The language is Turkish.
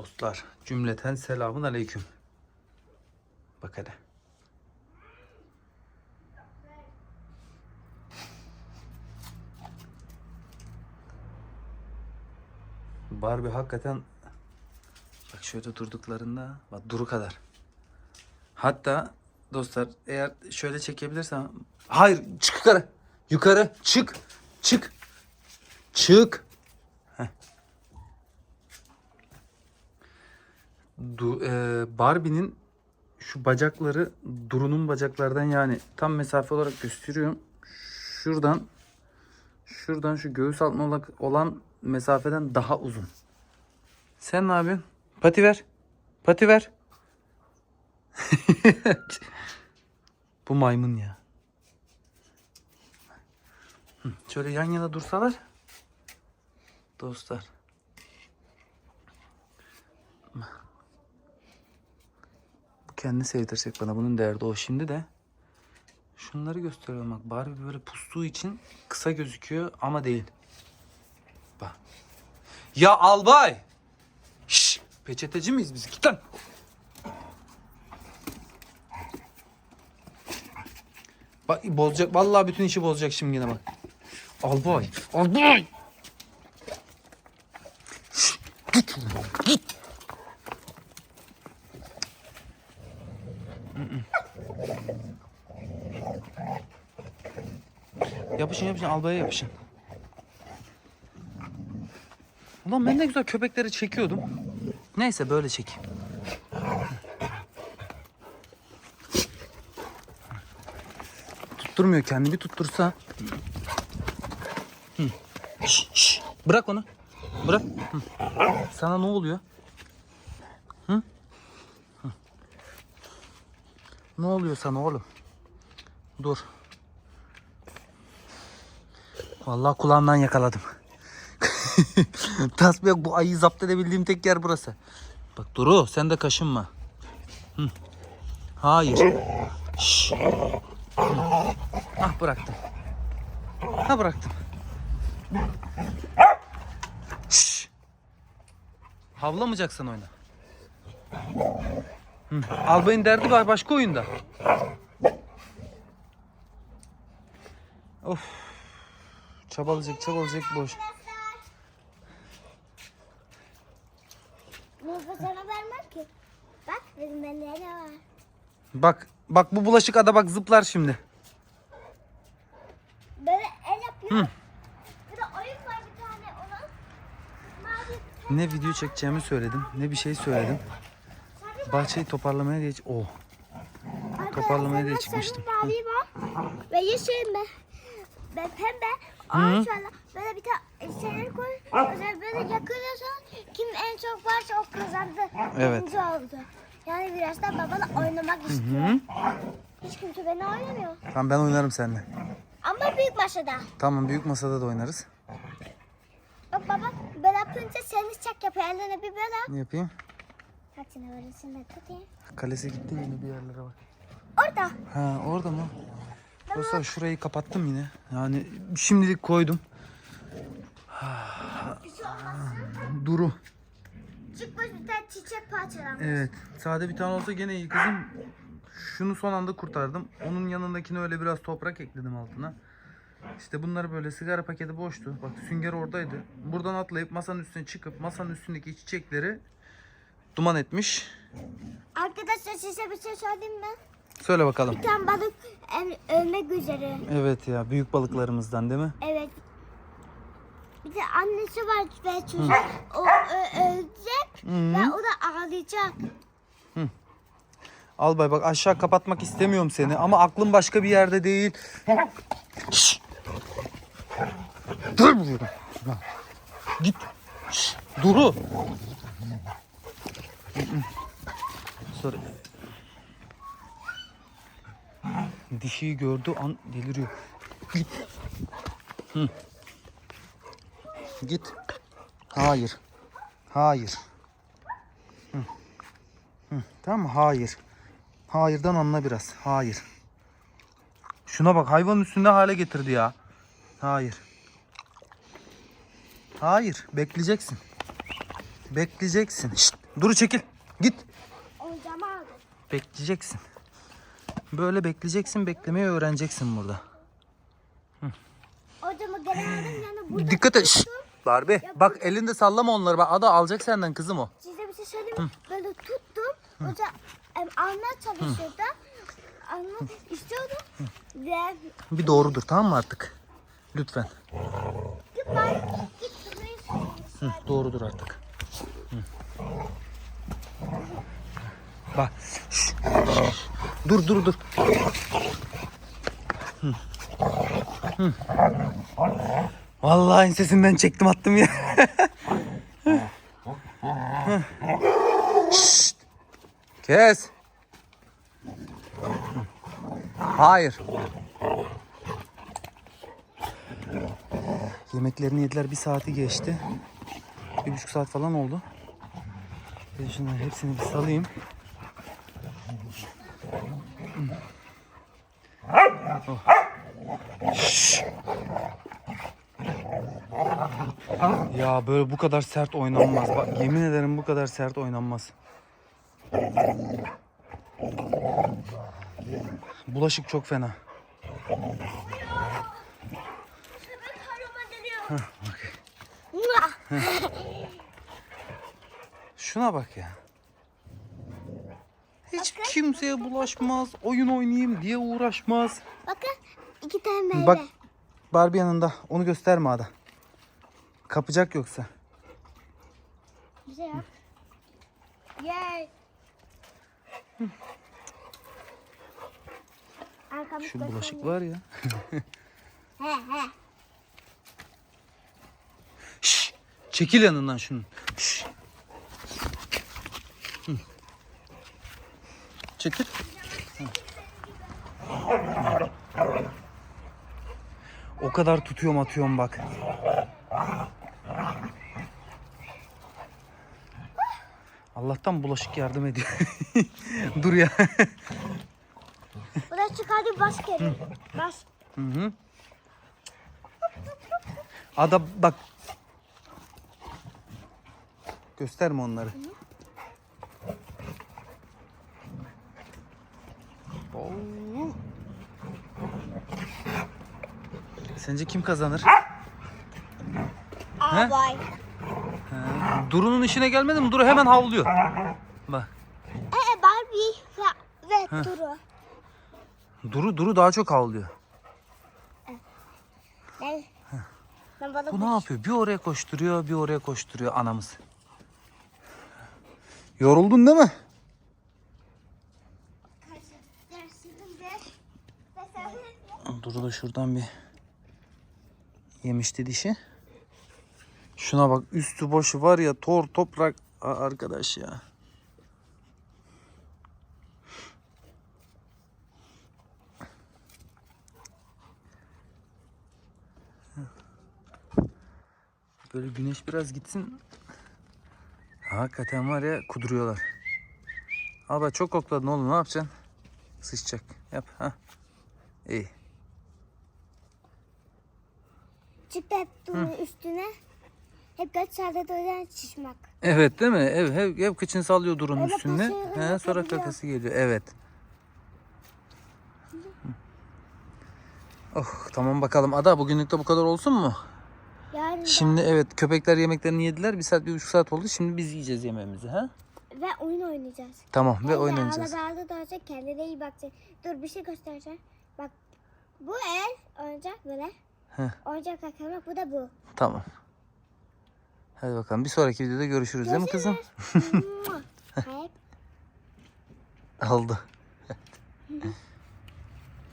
Dostlar cümleten selamun aleyküm. Bak hele. Barbie hakikaten bak şöyle durduklarında bak duru kadar. Hatta dostlar eğer şöyle çekebilirsem hayır çık yukarı. Yukarı çık. Çık. Çık. Du, e, Barbie'nin şu bacakları Duru'nun bacaklardan yani tam mesafe olarak gösteriyorum. Şuradan şuradan şu göğüs altına olan- mesafeden daha uzun. Sen ne yapıyorsun? Pati ver. Pati ver. Bu maymun ya. Şöyle yan yana dursalar. Dostlar. Bu kendini sevdirecek bana. Bunun derdi o şimdi de. Şunları gösteriyorum bak. Barbie böyle pustuğu için kısa gözüküyor ama değil. Bak. Ya albay. Şş, peçeteci miyiz biz? Git lan. Bak bozacak. Vallahi bütün işi bozacak şimdi yine bak. Albay. Albay. Git. Git. Yapışın yapışın albaya yapışın. Ulan ben ne güzel köpekleri çekiyordum. Neyse böyle çekeyim. Tutturmuyor kendini bir tuttursa. Hı. Şş, şş. Bırak onu. Bırak. Hı. Sana ne oluyor? Hı? Ne oluyor sana oğlum? Dur. Vallahi kulağımdan yakaladım. Tasbih yok bu ayıyı zapt edebildiğim tek yer burası. Bak Duru sen de kaşınma. Hı. Hayır. Şş. Ah bıraktım. Ha bıraktım. Şş. Havlamayacaksın oyna. Hı. Albayın derdi var başka oyunda. Of. Çabalayacak çabalayacak boş. Bu sana vermem ki. Bak dedim bende ne var. Bak bak bu bulaşık ada bak zıplar şimdi. Böyle el yapıyor. Mavi Ne video çekeceğimi söyledim ne bir şey söyledim. Bahçeyi toparlamaya diye... Oh. Toparlamaya diye çıkmıştım. Mavi var. Ve yeşil mi? Ve pembe. Sonra böyle bir tane şeyler koy. Böyle böyle yakıyorsan kim en çok varsa o kazandı. Evet. Birinci oldu. Yani biraz da babana oynamak istiyor. Hiç kimse beni oynamıyor. Tamam ben oynarım seninle. Ama büyük masada. Tamam büyük masada da oynarız. Bak baba böyle yapınca seni çek yapıyor. Eline bir böyle. Ne yapayım? Saçını böyle şimdi tutayım. Kalesi gitti yine bir yerlere bak. Orada. Ha orada mı? Dostlar şurayı kapattım yine. Yani şimdilik koydum. Duru. çıkmış bir tane çiçek parçalanmış. Evet. Sade bir tane olsa gene iyi kızım. Şunu son anda kurtardım. Onun yanındakine öyle biraz toprak ekledim altına. İşte bunları böyle sigara paketi boştu. Bak sünger oradaydı. Buradan atlayıp masanın üstüne çıkıp masanın üstündeki çiçekleri duman etmiş. Arkadaşlar size bir şey söyleyeyim mi? Söyle bakalım. Bir tane balık em, ölmek üzere. Evet ya büyük balıklarımızdan değil mi? Evet. Bir de annesi var ve çocuk o ö- ölecek ve o da ağlayacak. Albay bak aşağı kapatmak istemiyorum seni ama aklın başka bir yerde değil. Şşş. Dur burada. Git. Şşş. Duru. Sonra dişiyi gördü an deliriyor. Git. Hı. Git. Hayır. Hayır. Hı. Hı. Tamam mı? Hayır. Hayırdan anla biraz. Hayır. Şuna bak hayvanın üstünde hale getirdi ya. Hayır. Hayır. Bekleyeceksin. Bekleyeceksin. Şşt. Duru çekil. Git. Oyuncağımı aldım. Bekleyeceksin. Böyle bekleyeceksin. Beklemeyi öğreneceksin burada. Geri aldım. Yani burada Dikkat et. Şşt. Barbie bak elinde sallama onları. Bak ada alacak senden kızım o. Size bir şey söyleyeyim mi? Böyle tuttum. Hoca em, almaya çalışıyordu. Almak istiyordu. Ve Bir doğrudur tamam mı artık? Lütfen. git şurayı Hı, doğrudur artık. Bak. Dur dur dur. Hı. Hı. Vallahi ensesinden çektim attım ya. Kes. Hayır. Yemeklerini yediler bir saati geçti. Bir buçuk saat falan oldu. Ben şunları hepsini bir salayım. Oh. Şşş. Ya böyle bu kadar sert oynanmaz. Bak yemin ederim bu kadar sert oynanmaz. Bulaşık çok fena. Şuna bak ya. Hiç kimseye bulaşmaz, oyun oynayayım diye uğraşmaz. Bakın iki tane meyve. Bak Barbie yanında. Onu gösterme Ada. Kapacak yoksa. Bir şey yap. Yay. Arkamı Şu bulaşık var ya. He he. Şş, çekil yanından şunun. Şş. Çekil. Hı. O kadar tutuyorum atıyorum bak. Allah'tan bulaşık yardım ediyor. Dur ya. Bu da çıkardı baş kere. Baş. Hı hı. Ada bak. Gösterme onları. Oo. Sence kim kazanır? Aa vay. Duru'nun işine gelmedi mi? Duru hemen havlıyor. Bak. Ee Barbie ve, Duru. Duru Duru daha çok havlıyor. Ben, ben Bu ne yapıyor? Bir oraya koşturuyor, bir oraya koşturuyor anamız. Yoruldun değil mi? Duru da şuradan bir yemişti dişi. Şuna bak üstü boşu var ya tor toprak arkadaş ya. Böyle güneş biraz gitsin. Hakikaten var ya kuduruyorlar. Abi çok kokladın oğlum ne yapacaksın? Sıçacak. Yap ha. İyi. Duru'nun üstüne. Hep kaç saatte doyan şişmak. Evet değil mi? Ev hep, hep kıçını sallıyor durun Öyle üstünde. kaşığı He, sonra yapabiliyor. kakası geliyor. Evet. Oh tamam bakalım. Ada bugünlük de bu kadar olsun mu? Yarın Şimdi evet köpekler yemeklerini yediler. Bir saat bir buçuk saat oldu. Şimdi biz yiyeceğiz yemeğimizi. Ha? da, ve oyun oynayacağız. Tamam ve oynayacağız. Ağla da olacak kendine iyi bakacak. Dur bir şey göstereceğim. Bak bu el oyuncak böyle. Heh. Oyuncak akılmak bu da bu. Tamam. Hadi bakalım. Bir sonraki videoda görüşürüz değil mi kızım? Görüşürüz. Hayır. Oldu.